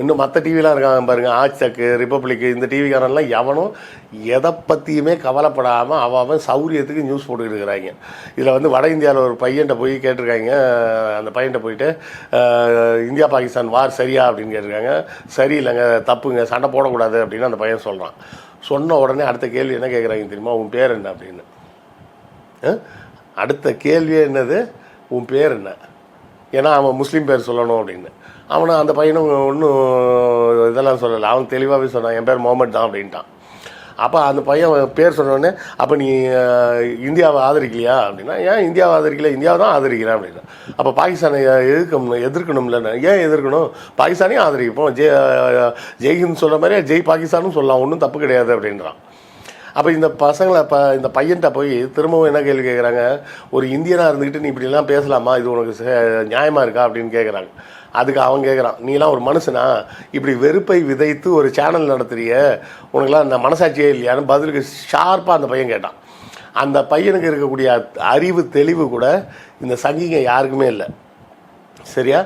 இன்னும் மற்ற டிவிலாம் இருக்காங்க பாருங்க. ஆச்சக்கு ரிப்பப்ளிக் இந்த டிவிக்காரன்லாம் எவனும் எதை பற்றியுமே கவலைப்படாமல் அவன் அவன் சௌரியத்துக்கு நியூஸ் போட்டுக்கிட்டு இருக்கிறாங்க. இதில் வந்து வட இந்தியாவில் ஒரு பையன்கிட்ட போய் கேட்டிருக்காங்க. அந்த பையன்கிட்ட போயிட்டு இந்தியா பாகிஸ்தான் வார் சரியா? அப்படின்னு கேட்டிருக்காங்க. சரி இல்லைங்க தப்புங்க சண்டை போடக்கூடாது அப்படின்னு அந்த பையன் சொல்கிறான் சொன்ன உடனே அடுத்த கேள்வி என்ன கேட்குறாங்க தெரியுமா? உன் பேர் என்ன? அப்படின்னு. அடுத்த கேள்வியே என்னது? உன் பேர் என்ன? ஏன்னா அவன் முஸ்லீம் பேர் சொல்லணும் அப்படின்னு. அவனை அந்த பையனும் ஒன்றும் இதெல்லாம் சொல்லலை. அவன் தெளிவாகவே சொன்னான் என் பேர் முகமது தான் அப்படின்ட்டான். அப்போ அந்த பையன் பேர் சொன்னோடனே அப்போ நீ இந்தியாவை ஆதரிக்கலையா? அப்படின்னா ஏன் இந்தியாவை ஆதரிக்கல? இந்தியாவை தான் ஆதரிக்கிறேன் அப்படின்னா. அப்போ பாகிஸ்தானை எதிர்க்கணும் எதிர்க்கணும்ல ஏன் எதிர்க்கணும்? பாகிஸ்தானையும் ஆதரிப்போம். ஜெய் ஜெய்ஹிந்த் சொல்கிற மாதிரியே ஜெய் பாகிஸ்தானும் சொல்லலாம் ஒன்றும் தப்பு கிடையாது அப்படின்றான். அப்போ இந்த பசங்களை இப்போ இந்த பையன்கிட்ட போய் திரும்பவும் என்ன கேள்வி கேட்குறாங்க ஒரு இந்தியனாக இருந்துக்கிட்டு நீ இப்படிலாம் பேசலாமா? இது உனக்கு சே- நியாயமா இருக்கா? அப்படின்னு கேட்குறாங்க அதுக்கு அவன் கேட்குறான் நீலாம் ஒரு மனுஷனா? இப்படி வெறுப்பை விதைத்து ஒரு சேனல் நடத்துறிய? உனக்குலாம் அந்த மனசாட்சியே இல்லையான்னு பதிலுக்கு ஷார்ப்பாக அந்த பையன் கேட்டான். அந்த பையனுக்கு இருக்கக்கூடிய அறிவு தெளிவு கூட இந்த சங்கிங்க யாருக்குமே இல்லை. சரியா?